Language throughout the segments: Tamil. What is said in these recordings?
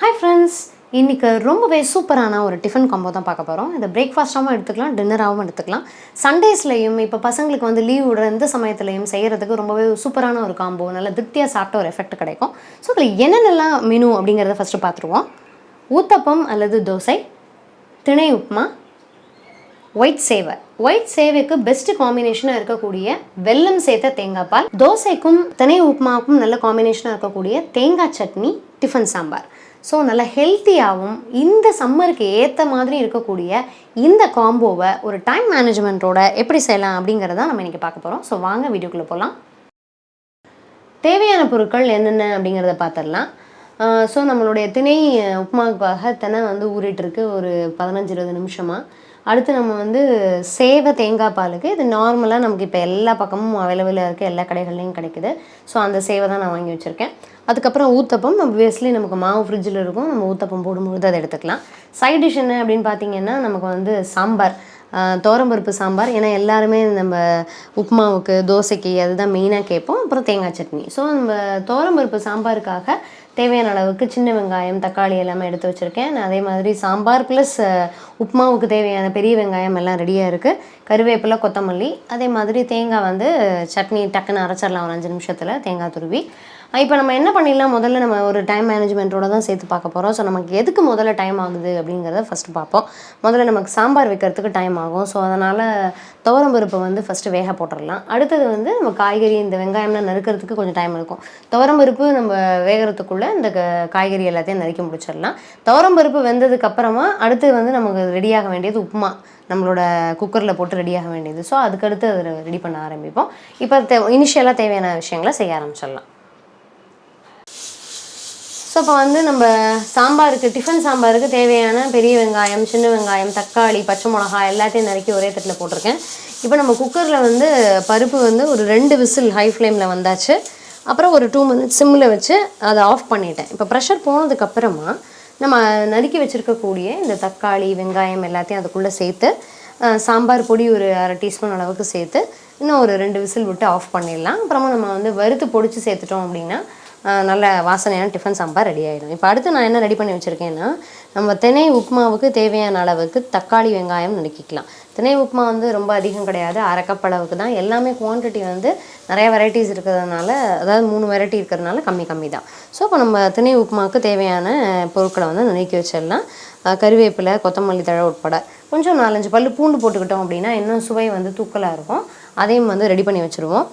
ஹாய் ஃப்ரெண்ட்ஸ் இன்றைக்கி ரொம்பவே சூப்பரான ஒரு டிஃபன் காம்போ தான் பார்க்க போகிறோம் இதை பிரேக்ஃபாஸ்ட்டாகவும் எடுத்துக்கலாம் டின்னராகவும் எடுத்துக்கலாம். சண்டேஸ்லையும் இப்போ பசங்களுக்கு வந்து லீவ் விடுற இந்த சமயத்துலையும் செய்கிறதுக்கு ரொம்பவே சூப்பரான ஒரு காம்போ நல்ல திருப்தியாக சாப்பிட்ட ஒரு எஃபெக்ட் கிடைக்கும். ஸோ இதில் என்னென்னலாம் மெனு அப்படிங்கிறத ஃபஸ்ட்டு பார்த்துருவோம். ஊத்தப்பம் அல்லது தோசை திணை உப்புமா ஒயிட் சேவை. ஒயிட் சேவைக்கு பெஸ்ட் காம்பினேஷனாக இருக்கக்கூடிய வெல்லம் சேர்த்த தேங்காய் பால் தோசைக்கும் திணை உப்புமாவுக்கும் நல்ல காம்பினேஷனாக இருக்கக்கூடிய தேங்காய் சட்னி டிஃபன் சாம்பார். ஸோ நல்லா ஹெல்த்தியாகவும் இந்த சம்மருக்கு ஏற்ற மாதிரி இருக்கக்கூடிய இந்த காம்போவை ஒரு டைம் மேனேஜ்மெண்ட்டோட எப்படி செய்யலாம் அப்படிங்கிறத நம்ம இன்றைக்கி பார்க்க போகிறோம் ஸோ வாங்க வீடியோக்குள்ளே போகலாம் தேவையான பொருட்கள் என்னென்ன அப்படிங்கிறத பார்த்துடலாம் ஸோ நம்மளுடைய திணை உப்புமாவுக்காக தினை வந்து ஊறிட்டுருக்கு ஒரு பதினஞ்சு இருபது நிமிஷமாக அடுத்து நம்ம வந்து சேவை தேங்காய் பாலுக்கு இது நார்மலாக நமக்கு இப்போ எல்லா பக்கமும் அவைலபிளாக இருக்குது எல்லா கடைகள்லையும் கிடைக்குது. ஸோ அந்த சேவை தான் நான் வாங்கி வச்சுருக்கேன். அதுக்கப்புறம் ஊத்தப்பம் obviously நமக்கு மாவு ஃப்ரிட்ஜில் இருக்கும். நம்ம ஊத்தப்பம் போடும்பொழுது அதை எடுத்துக்கலாம். சைட் டிஷ் என்ன அப்படின்னு பார்த்தீங்கன்னா நமக்கு வந்து சாம்பார். தோரம்பருப்பு சாம்பார். ஏன்னா எல்லாருமே நம்ம உப்புமாவுக்கு தோசைக்கு அதுதான் மெயினாக கேட்போம். அப்புறம் தேங்காய் சட்னி. ஸோ நம்ம தோரம்பருப்பு சாம்பாருக்காக தேவையான அளவுக்கு சின்ன வெங்காயம் தக்காளி எல்லாமே எடுத்து வச்சுருக்கேன். நான் அதே மாதிரி சாம்பார் ப்ளஸ் உப்புமாவுக்கு தேவையான பெரிய வெங்காயம் எல்லாம் ரெடியாக இருக்குது கருவேப்பிலை கொத்தமல்லி. அதே மாதிரி தேங்காய் வந்து சட்னி டக்குன்னு அரைச்சிடலாம். ஒரு அஞ்சு நிமிஷத்தில் தேங்காய் துருவி. இப்போ நம்ம என்ன பண்ணிடலாம்? முதல்ல நம்ம ஒரு டைம் மேனேஜ்மெண்ட்டோட தான் சேர்த்து பார்க்க போகிறோம் ஸோ நமக்கு எதுக்கு முதல்ல டைம் ஆகுது அப்படிங்கிறத ஃபஸ்ட்டு பார்ப்போம். முதல்ல நமக்கு சாம்பார் வைக்கிறதுக்கு டைம் ஆகும். ஸோ அதனால் துவரம் பருப்பை வந்து ஃபஸ்ட்டு வேக போட்டுடலாம். அடுத்தது வந்து நம்ம காய்கறி இந்த வெங்காயம்லாம் நறுக்கிறதுக்கு கொஞ்சம் டைம் இருக்கும். துவரம் பருப்பு நம்ம வேகிறதுக்குள்ளே இந்த க- காய்கறி எல்லாத்தையும் நறுக்கி முடிச்சிடலாம். துவரம்பருப்பு வெந்ததுக்கு அப்புறமா அடுத்து வந்து நமக்கு ரெடியாக வேண்டியது உப்புமா. நம்மளோட குக்கரில் போட்டு ரெடியாக வேண்டியது. ஸோ அதுக்கடுத்து அதை ரெடி பண்ண ஆரம்பிப்போம். இப்போ தே இனிஷியலாக தேவையான விஷயங்களை செய்ய ஆரம்பிச்சிடலாம். ஸோ இப்போ வந்து நம்ம சாம்பாருக்கு டிஃபன் சாம்பாருக்கு தேவையான பெரிய வெங்காயம் சின்ன வெங்காயம் தக்காளி பச்சை மிளகாய் எல்லாத்தையும் நறுக்கி ஒரே தட்டில் போட்டிருக்கேன். இப்போ நம்ம குக்கரில் வந்து பருப்பு வந்து ஒரு ரெண்டு விசில் ஹை ஃப்ளேமில் வந்தாச்சு. அப்புறம் ஒரு டூ மினிட்ஸ் சிம்மில் வச்சு அதை ஆஃப் பண்ணிட்டேன். இப்போ ப்ரெஷர் போனதுக்கப்புறமா நம்ம நறுக்கி வச்சுருக்கக்கூடிய இந்த தக்காளி வெங்காயம் எல்லாத்தையும் அதுக்குள்ளே சேர்த்து சாம்பார் பொடி ஒரு அரை டீஸ்பூன் அளவுக்கு சேர்த்து இன்னும் ஒரு ரெண்டு விசில் விட்டு ஆஃப் பண்ணிடலாம். அப்புறமா நம்ம வந்து வறுத்து பொடிச்சு சேர்த்துட்டோம் அப்படின்னா நல்ல வாசனையான டிஃபன் சாம்பார் ரெடி ஆகிடும் இப்போ அடுத்து நான் என்ன ரெடி பண்ணி வச்சுருக்கேன்னா நம்ம திணை உப்புமாவுக்கு தேவையான அளவுக்கு தக்காளி வெங்காயம் நறுக்கிக்கலாம் திணை உப்புமா வந்து ரொம்ப அதிகம் கிடையாது. அரை அளவுக்கு தான். எல்லாமே குவான்டிட்டி வந்து நிறைய வெரைட்டிஸ் இருக்கிறதுனால அதாவது மூணு வெரைட்டி இருக்கிறதுனால கம்மி கம்மி தான். ஸோ இப்போ நம்ம திணை உப்புமாவுக்கு தேவையான பொருட்களை வந்து நறுக்கி வச்சிடலாம். கருவேப்பிலை கொத்தமல்லி தழை உட்பட. கொஞ்சம் நாலஞ்சு பல் பூண்டு போட்டுக்கிட்டோம் அப்படின்னா இன்னும் சுவை வந்து தூக்கலாக இருக்கும். அதையும் வந்து ரெடி பண்ணி வச்சுருவோம்.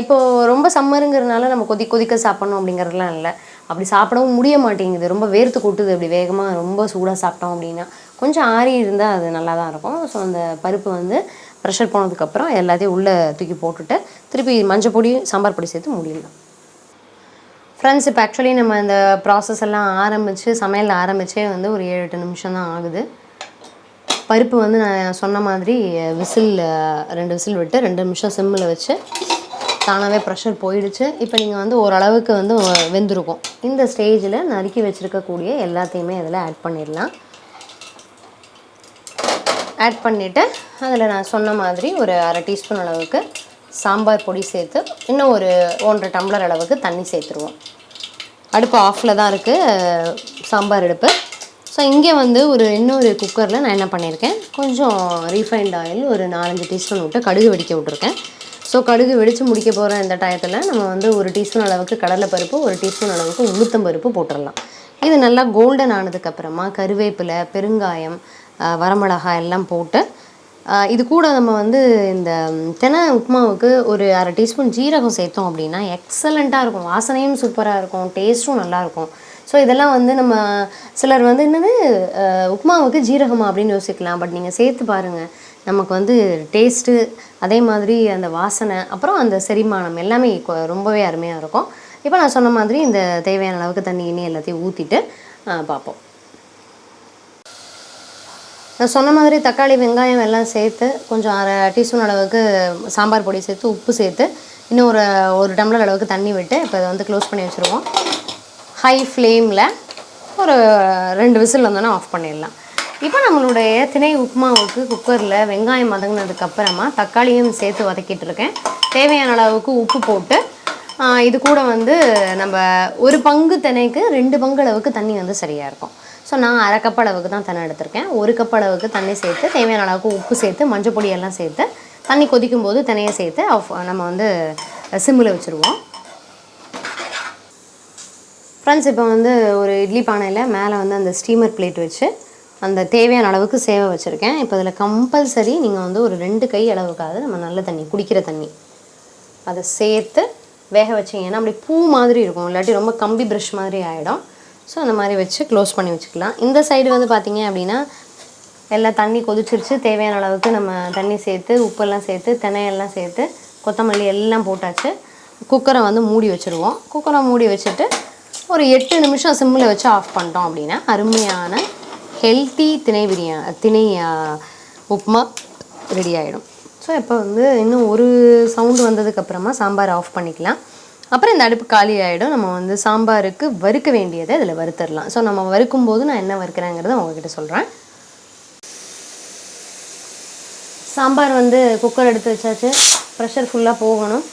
இப்போது ரொம்ப சம்மருங்கிறதுனால நம்ம கொதி கொதிக்க சாப்பிட்ணும் அப்படிங்கிறதுலாம் இல்லை. அப்படி சாப்பிடவும் முடிய மாட்டேங்குது. ரொம்ப வேர்த்து கொட்டுது. அப்படி வேகமாக ரொம்ப சூடாக சாப்பிட்டோம் அப்படின்னா கொஞ்சம் ஆறி இருந்தால் அது நல்லா தான் இருக்கும். ஸோ அந்த பருப்பு வந்து ப்ரெஷர் போனதுக்கப்புறம் எல்லாத்தையும் உள்ளே தூக்கி போட்டுட்டு திருப்பி மஞ்சள் பொடி சாம்பார் பொடி சேர்த்து முடியலாம் ஃப்ரெண்ட்ஸ் இப்போ ஆக்சுவலி நம்ம இந்த ப்ராசஸ் எல்லாம் ஆரம்பித்து சமையல் ஆரம்பித்தே வந்து ஒரு ஏழு எட்டு நிமிஷம் தான் ஆகுது. பருப்பு வந்து நான் சொன்ன மாதிரி விசில் ரெண்டு விசில் விட்டு ரெண்டு நிமிஷம் சிம்மில் வச்சு தானாகவே ப்ரெஷர் போயிடுச்சு. இப்போ நீங்கள் வந்து ஓரளவுக்கு வந்து வெந்திருக்கும். இந்த ஸ்டேஜில் நறுக்கி வச்சுருக்கக்கூடிய எல்லாத்தையுமே அதில் ஆட் பண்ணிடலாம். ஆட் பண்ணிவிட்டு அதில் நான் சொன்ன மாதிரி ஒரு அரை டீஸ்பூன் அளவுக்கு சாம்பார் பொடி சேர்த்து இன்னும் ஒரு ஒன்றரை டம்ளர் அளவுக்கு தண்ணி சேர்த்துருவோம். அடுப்பு ஆஃபில் தான் இருக்குது சாம்பார் அடுப்பு. ஸோ இங்கே வந்து ஒரு இன்னொரு குக்கரில் நான் என்ன பண்ணியிருக்கேன் கொஞ்சம் ரீஃபைண்ட் ஆயில் ஒரு நாலஞ்சு டீஸ்பூன் விட்டு கடுகு வெடிக்க விட்ருக்கேன் ஸோ கடுகு வெடித்து முடிக்க போகிற இந்த டயத்தில் நம்ம வந்து ஒரு டீஸ்பூன் அளவுக்கு கடலைப்பருப்பு ஒரு டீஸ்பூன் அளவுக்கு உளுத்தம் பருப்பு போட்டுடலாம் இது நல்லா கோல்டன் ஆனதுக்கப்புறமா கருவேப்பிலை பெருங்காயம் வரமிளகாய் எல்லாம் போட்டு இது கூட நம்ம வந்து இந்த தென உப்புமாவுக்கு ஒரு அரை டீஸ்பூன் ஜீரகம் சேர்த்தோம் அப்படின்னா எக்ஸலண்ட்டாக இருக்கும். வாசனையும் சூப்பராக இருக்கும். டேஸ்ட்டும் நல்லாயிருக்கும் ஸோ இதெல்லாம் வந்து நம்ம சிலர் வந்து என்னது உப்புமாவுக்கு ஜீரகமா அப்படின்னு யோசிக்கலாம். பட் நீங்கள் சேர்த்து பாருங்கள் நமக்கு வந்து டேஸ்ட்டு அதே மாதிரி அந்த வாசனை அப்புறம் அந்த செரிமானம் எல்லாமே கொ- ரொம்பவே அருமையாக இருக்கும். இப்போ நான் சொன்ன மாதிரி இந்த தேவையான அளவுக்கு தண்ணி எல்லாத்தையும் ஊற்றிட்டு பார்ப்போம். நான் சொன்ன மாதிரி தக்காளி வெங்காயம் எல்லாம் சேர்த்து கொஞ்சம் அரை டீஸ்பூன் அளவுக்கு சாம்பார் பொடி சேர்த்து உப்பு சேர்த்து இன்னும் ஒரு ஒரு டம்ளர் அளவுக்கு தண்ணி விட்டு இப்போ இதை வந்து க்ளோஸ் பண்ணி வச்சுருவோம். ஹை ஃப்ளேமில் ஒரு ரெண்டு விசில் வந்தோன்னே ஆஃப் பண்ணிடலாம். இப்போ நம்மளுடைய திணை உப்புமாவுக்கு குக்கரில் வெங்காயம் வதங்கினதுக்கப்புறமா தக்காளியும் சேர்த்து வதக்கிட்டு இருக்கேன். தேவையான அளவுக்கு உப்பு போட்டு இது கூட வந்து நம்ம ஒரு பங்கு தினைக்கு ரெண்டு பங்கு அளவுக்கு தண்ணி வந்து சரியாக இருக்கும். ஸோ நான் அரை கப் அளவுக்கு தான் தண்ணி எடுத்திருக்கேன். ஒரு கப் அளவுக்கு தண்ணி சேர்த்து தேவையான அளவுக்கு உப்பு சேர்த்து மஞ்சள் பொடியெல்லாம் சேர்த்து தண்ணி கொதிக்கும் போது தினையை சேர்த்து ஆஃப் நம்ம வந்து சிம்மில் வச்சுருவோம். ஃப்ரெண்ட்ஸ் இப்போ வந்து ஒரு இட்லி பானையில் மேலே வந்து அந்த ஸ்டீமர் பிளேட் வச்சு அந்த தேவையான அளவுக்கு சேவை வச்சுருக்கேன். இப்போ இதில் கம்பல்சரி நீங்கள் வந்து ஒரு ரெண்டு கை அளவுக்காவது நம்ம நல்ல தண்ணி குடிக்கிற தண்ணி. அதை சேர்த்து வேக வச்சிங்கன்னா அப்படி பூ மாதிரி இருக்கும். இல்லாட்டி ரொம்ப கம்பி ப்ரஷ் மாதிரி ஆகிடும் ஸோ அந்த மாதிரி வச்சு க்ளோஸ் பண்ணி வச்சுக்கலாம். இந்த சைடு வந்து பார்த்திங்க அப்படின்னா எல்லாம் தண்ணி கொதிச்சிருச்சு. தேவையான அளவுக்கு நம்ம தண்ணி சேர்த்து உப்பெல்லாம் சேர்த்து தினையெல்லாம் சேர்த்து கொத்தமல்லி எல்லாம் போட்டாச்சு. குக்கரை வந்து மூடி வச்சுருவோம். குக்கரை மூடி வச்சுட்டு ஒரு எட்டு நிமிஷம் சிம்மில் வச்சு ஆஃப் பண்ணிட்டோம் அப்படின்னா அருமையான ஹெல்த்தி திணை பிரியா திணை உப்புமா ரெடி ஆகிடும் ஸோ இப்போ வந்து இன்னும் ஒரு சவுண்டு வந்ததுக்கப்புறமா சாம்பார் ஆஃப் பண்ணிக்கலாம். அப்புறம் இந்த அடுப்பு காலி ஆகிடும் நம்ம வந்து சாம்பாருக்கு வறுக்க வேண்டியதை இதில் வறுத்துடலாம் ஸோ நம்ம வறுக்கும் போது நான் என்ன வறுக்கிறேங்கிறத உங்ககிட்ட சொல்கிறேன் சாம்பார் வந்து குக்கர் எடுத்து வச்சாச்சு. ப்ரெஷர் ஃபுல்லாக போகணும்.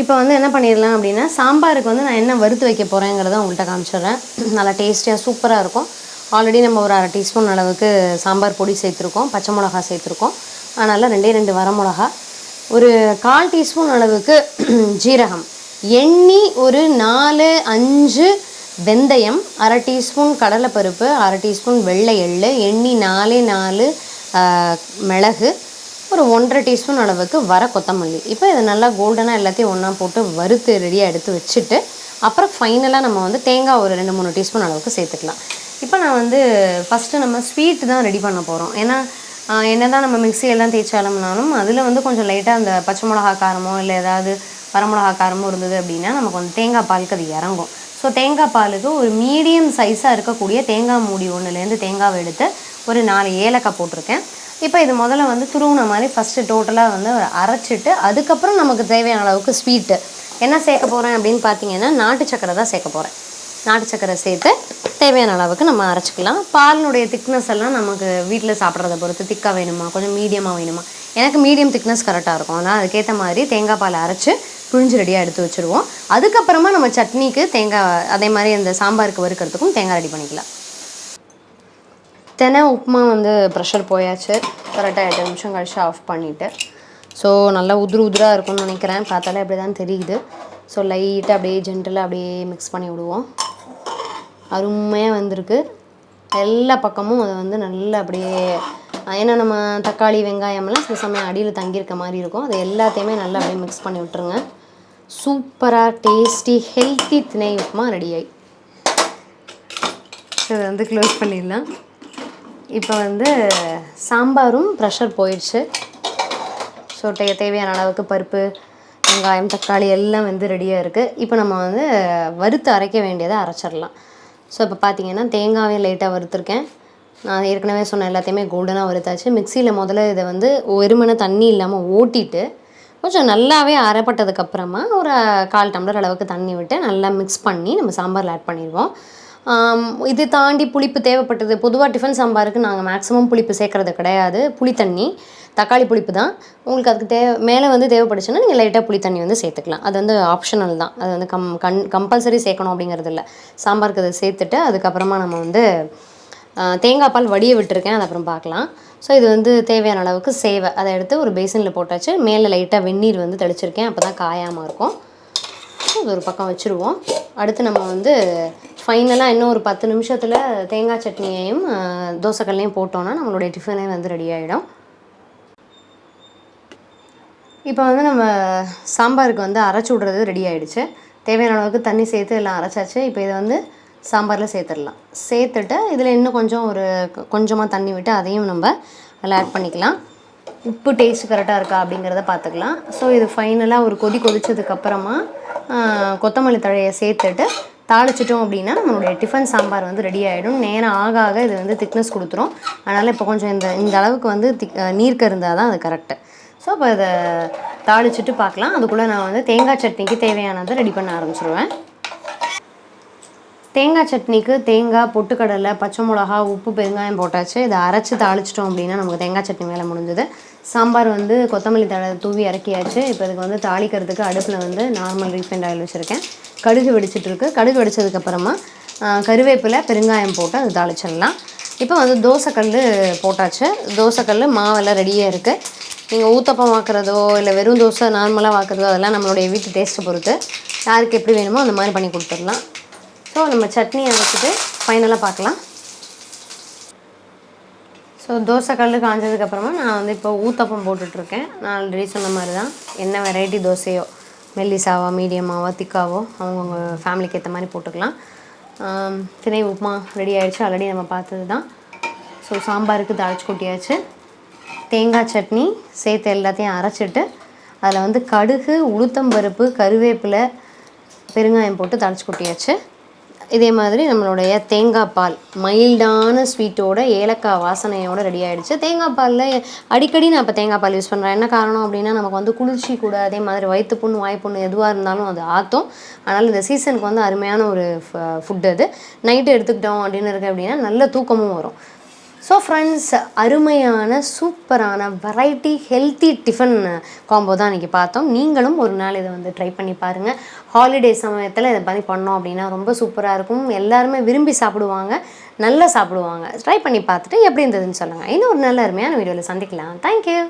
இப்போ வந்து என்ன பண்ணிடலாம் அப்படின்னா சாம்பாருக்கு வந்து நான் என்ன வறுத்து வைக்க போகிறேங்கிறத உங்கள்கிட்ட காமிச்சிடுறேன். நல்லா டேஸ்டியாக சூப்பராக இருக்கும். ஆல்ரெடி நம்ம ஒரு அரை டீஸ்பூன் அளவுக்கு சாம்பார் பொடி சேர்த்துருக்கோம் பச்சை மிளகா சேர்த்துருக்கோம். அதனால் ரெண்டே ரெண்டு வரமிளகா ஒரு கால் டீஸ்பூன் அளவுக்கு ஜீரகம் எண்ணி ஒரு நாலு அஞ்சு வெந்தயம் அரை டீஸ்பூன் கடலைப்பருப்பு அரை டீஸ்பூன் வெள்ளை எள்ளு எண்ணி நாலே நாலு மிளகு ஒரு ஒன்றரை டீஸ்பூன் அளவுக்கு வர கொத்தமல்லி. இப்போ இதை நல்லா கோல்டனாக எல்லாத்தையும் ஒன்றா போட்டு வறுத்து ரெடியாக எடுத்து வச்சுட்டு அப்புறம் ஃபைனலாக நம்ம வந்து தேங்காய் ஒரு ரெண்டு மூணு டீஸ்பூன் அளவுக்கு சேர்த்துக்கலாம். இப்போ நான் வந்து ஃபஸ்ட்டு நம்ம ஸ்வீட் தான் ரெடி பண்ண போகிறோம் ஏன்னா என்ன தான் நம்ம மிக்ஸி எல்லாம் தேய்ச்சாலும்னாலும் அதில் வந்து கொஞ்சம் லைட்டாக அந்த பச்சை மிளகா காரமோ இல்லை ஏதாவது வரமிளகா காரமோ இருந்தது அப்படின்னா நமக்கு வந்து தேங்காய் பாலுக்கு அது இறங்கும். ஸோ தேங்காய் பாலுக்கு ஒரு மீடியம் சைஸாக இருக்கக்கூடிய தேங்காய் மூடி ஒன்றுலேருந்து தேங்காவை எடுத்து ஒரு நாலு ஏலக்காய் போட்டிருக்கேன். இப்போ இது முதல்ல வந்து துருவின மாதிரி ஃபஸ்ட்டு டோட்டலாக வந்து அரைச்சிட்டு அதுக்கப்புறம் நமக்கு தேவையான அளவுக்கு ஸ்வீட்டு என்ன சேர்க்க போகிறேன் அப்படின்னு பார்த்தீங்கன்னா நாட்டு சக்கரை தான் சேர்க்க போகிறேன் நாட்டு சக்கரை சேர்த்து தேவையான அளவுக்கு நம்ம அரைச்சிக்கலாம். பாலினுடைய திக்னஸ் எல்லாம் நமக்கு வீட்டில் சாப்பிட்றத பொறுத்து திக்காக வேணுமா? கொஞ்சம் மீடியமாக வேணுமா? எனக்கு மீடியம் திக்னஸ் கரெக்டாக இருக்கும். அதனால் அதுக்கேற்ற மாதிரி தேங்காய் பால் அரைச்சி புழிஞ்சு ரெடியாக எடுத்து வச்சுருவோம். அதுக்கப்புறமா நம்ம சட்னிக்கு தேங்காய் அதே மாதிரி இந்த சாம்பாருக்கு வறுக்கிறதுக்கும் தேங்காய் ரெடி பண்ணிக்கலாம். தினை உப்புமா வந்து ப்ரெஷர் போயாச்சு. கரெக்டாக எட்டு நிமிஷம் கழிச்சு ஆஃப் பண்ணிவிட்டு ஸோ நல்லா உதிரு உதிராக இருக்கும்னு நினைக்கிறேன். பார்த்தாலே அப்படி தான் தெரியுது ஸோ லைட்டாக அப்படியே ஜென்டலாக அப்படியே மிக்ஸ் பண்ணி விடுவோம். அருமையாக வந்திருக்கு. எல்லா பக்கமும் அதை வந்து நல்லா அப்படியே ஏன்னா நம்ம தக்காளி வெங்காயம்லாம் சில சமயம் அடியில் தங்கியிருக்க மாதிரி இருக்கும். அது எல்லாத்தையுமே நல்லா அப்படியே மிக்ஸ் பண்ணி விட்டுருங்க. சூப்பராக டேஸ்டி ஹெல்த்தி திணை உப்புமா ரெடி இதை வந்து க்ளோஸ் பண்ணிடலாம். இப்போ வந்து சாம்பாரும் ப்ரெஷர் போயிடுச்சு. ஸோ தே தேவையான அளவுக்கு பருப்பு வெங்காயம் தக்காளி எல்லாம் வந்து ரெடியாக இருக்குது இப்போ நம்ம வந்து வறுத்து அரைக்க வேண்டியதை அரைச்சிடலாம். ஸோ இப்போ பார்த்தீங்கன்னா தேங்காயும் லைட்டாக வறுத்துருக்கேன். நான் ஏற்கனவே சொன்ன எல்லாத்தையுமே கோல்டனாக வறுத்தாச்சு. மிக்சியில் முதல்ல இதை வந்து வெறுமனே தண்ணி இல்லாமல் ஓட்டிட்டு கொஞ்சம் நல்லாவே அரைப்பட்டதுக்கப்புறமா ஒரு கால் டம்ளர் அளவுக்கு தண்ணி விட்டு நல்லா மிக்ஸ் பண்ணி நம்ம சாம்பாரில் ஆட் பண்ணிடுவோம். இது தாண்டி புளிப்பு தேவைப்பட்டது. பொதுவாக டிஃபன் சாம்பாருக்கு நாங்கள் மேக்ஸிமம் புளிப்பு சேர்க்கறது கிடையாது. புளி தண்ணி தக்காளி புளிப்பு தான். உங்களுக்கு அதுக்கு தேவை மேலே வந்து தேவைப்படுச்சுன்னா நீங்கள் லைட்டாக புளி தண்ணி வந்து சேர்த்துக்கலாம். அது வந்து ஆப்ஷனல் தான். அது வந்து கம் கண் கம்பல்சரி சேர்க்கணும் அப்படிங்கிறது இல்லை. சாம்பாருக்கு அதை சேர்த்துட்டு அதுக்கப்புறமா நம்ம வந்து தேங்காய் பால் வடிய விட்டுருக்கேன். அது அப்புறம் பார்க்கலாம். ஸோ இது வந்து தேவையான அளவுக்கு சேவை. அதை எடுத்து ஒரு பேசினில் போட்டாச்சு. மேலே லைட்டாக வெந்நீர் வந்து தெளிச்சிருக்கேன். அப்போ தான் காயாமல் இருக்கும். அது ஒரு பக்கம் வச்சுருவோம். அடுத்து நம்ம வந்து ஃபைனலாக இன்னும் ஒரு பத்து நிமிஷத்தில் தேங்காய் சட்னியையும் தோசைக்கல்லையும் போட்டோன்னா நம்மளுடைய டிஃபனே வந்து ரெடி ஆகிடும் இப்போ வந்து நம்ம சாம்பாருக்கு வந்து அரைச்சி விட்றது ரெடி ஆகிடுச்சு தேவையான அளவுக்கு தண்ணி சேர்த்து எல்லாம் அரைச்சாச்சு. இப்போ இதை வந்து சாம்பாரில் சேர்த்துடலாம். சேர்த்துட்டு இதில் இன்னும் கொஞ்சம் ஒரு கொஞ்சமாக தண்ணி விட்டு அதையும் நம்ம அதில் ஆட் பண்ணிக்கலாம். உப்பு டேஸ்ட் கரெக்டாக இருக்கா அப்படிங்கிறத பார்த்துக்கலாம். ஸோ இது ஃபைனலாக ஒரு கொதி கொதிச்சதுக்கப்புறமா கொத்தமல்லி தழையை சேர்த்துட்டு தாளிச்சிட்டோம் அப்படின்னா நம்மளுடைய டிஃபன் சாம்பார் வந்து ரெடி ஆகிடும் நேரம் ஆக ஆக இது வந்து திக்னஸ் கொடுத்துரும். அதனால் இப்போ கொஞ்சம் இந்த இந்த அளவுக்கு வந்து திக் நீர்க்க இருந்தால் தான் அது கரெக்டு ஸோ இப்போ இதை தாளிச்சிட்டு பார்க்கலாம் அதுக்குள்ளே நான் வந்து தேங்காய் சட்னிக்கு தேவையானதை ரெடி பண்ண ஆரம்பிச்சிருவேன். தேங்காய் சட்னிக்கு தேங்காய் பொட்டுக்கடலை பச்சை மிளகா உப்பு பெருங்காயம் போட்டாச்சு. இதை அரைச்சி தாளிச்சிட்டோம் அப்படின்னா நமக்கு தேங்காய் சட்னி வேலை முடிஞ்சது. சாம்பார் வந்து கொத்தமல்லி தழை தூவி இறக்கியாச்சு. இப்போ இதுக்கு வந்து தாளிக்கிறதுக்கு அடுப்பில் வந்து நார்மல் ரீஃபைண்ட் ஆயில் வச்சுருக்கேன். கடுகு வெடிச்சிட்ருக்கு. கடுகு வெடிச்சதுக்கப்புறமா கருவேப்பிலை பெருங்காயம் போட்டு அது தாளிச்சிடலாம். இப்போ வந்து தோசைக்கல் போட்டாச்சு. தோசைக்கல் மாவெல்லாம் ரெடியாக இருக்குது நீங்கள் ஊத்தப்பம் வாக்குறதோ இல்லை வெறும் தோசை நார்மலாக வாக்குறதோ அதெல்லாம் நம்மளுடைய வீட்டு டேஸ்ட்டை பொறுத்து யாருக்கு எப்படி வேணுமோ அந்த மாதிரி பண்ணி கொடுத்துடலாம். ஸோ நம்ம சட்னி அரைச்சிட்டு ஃபைனலாக பார்க்கலாம். ஸோ தோசை கல் காஞ்சதுக்கப்புறமா நான் வந்து இப்போ ஊத்தப்பம் போட்டுட்ருக்கேன். நான் ஆல்ரெடி சொன்ன மாதிரி தான் என்ன வெரைட்டி தோசையோ. மெல்லிசாவா மீடியமாவா திக்காவோ அவங்கவுங்க ஃபேமிலிக்கு ஏற்ற மாதிரி போட்டுக்கலாம். திணை உப்புமா ரெடி ஆகிடுச்சு ஆல்ரெடி நம்ம பார்த்தது தான் ஸோ சாம்பாருக்கு தாளிச்சு கொட்டியாச்சு. தேங்காய் சட்னி சேர்த்து எல்லாத்தையும் அரைச்சிட்டு அதில் வந்து கடுகு உளுத்தம்பருப்பு கருவேப்பிலை பெருங்காயம் போட்டு தாளிச்சு கொட்டியாச்சு. இதே மாதிரி நம்மளுடைய தேங்காய் பால் மைல்டான ஸ்வீட்டோட ஏலக்காய் வாசனையோட ரெடி ஆகிடுச்சு தேங்காய் பாலில் அடிக்கடி நான் இப்போ தேங்காய் பால் யூஸ் பண்ணுறேன் என்ன காரணம் அப்படின்னா நமக்கு வந்து குளிர்ச்சி கூட அதே மாதிரி வயிற்று புண்ணு வாய்ப்புண்ணு எதுவாக இருந்தாலும் அது ஆற்றும் அதனால் இந்த சீசனுக்கு வந்து அருமையான ஒரு ஃபுட் அது. நைட்டு எடுத்துக்கிட்டோம் அப்படின்னு இருக்குது அப்படின்னா நல்ல தூக்கமும் வரும். ஸோ ஃப்ரெண்ட்ஸ் அருமையான சூப்பரான வெரைட்டி ஹெல்த்தி டிஃபன் காம்போ தான் இன்றைக்கி பார்த்தோம். நீங்களும் ஒரு நாள் இதை வந்து ட்ரை பண்ணி பாருங்கள் ஹாலிடே சமயத்தில் இதை பண்ணி பண்ணோம் அப்படின்னா ரொம்ப சூப்பராக இருக்கும். எல்லாருமே விரும்பி சாப்பிடுவாங்க. நல்லா சாப்பிடுவாங்க. ட்ரை பண்ணி பார்த்துட்டு எப்படி இருந்ததுன்னு சொல்லுங்கள் இன்னும் ஒரு நல்ல அருமையான வீடியோவில் சந்திக்கலாம். தேங்க்யூ